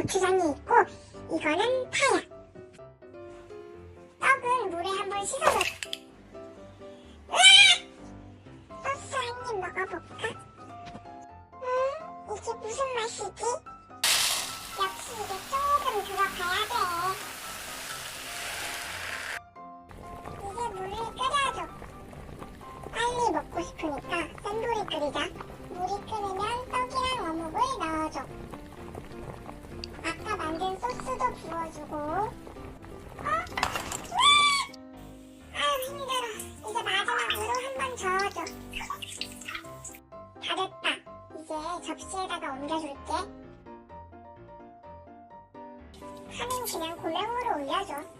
고추장이 있고 이거는 파야. 떡은 물에 한번 씻어서 으악! 소스 한입 먹어볼까? 음, 이게 무슨 맛이지? 역시 이게 조금 들어가야 돼. 이제 물을 끓여줘. 빨리 먹고 싶으니까 센 불에 끓이자. 접시에다가 옮겨줄게. 파는 그냥 골뱅으로 올려줘.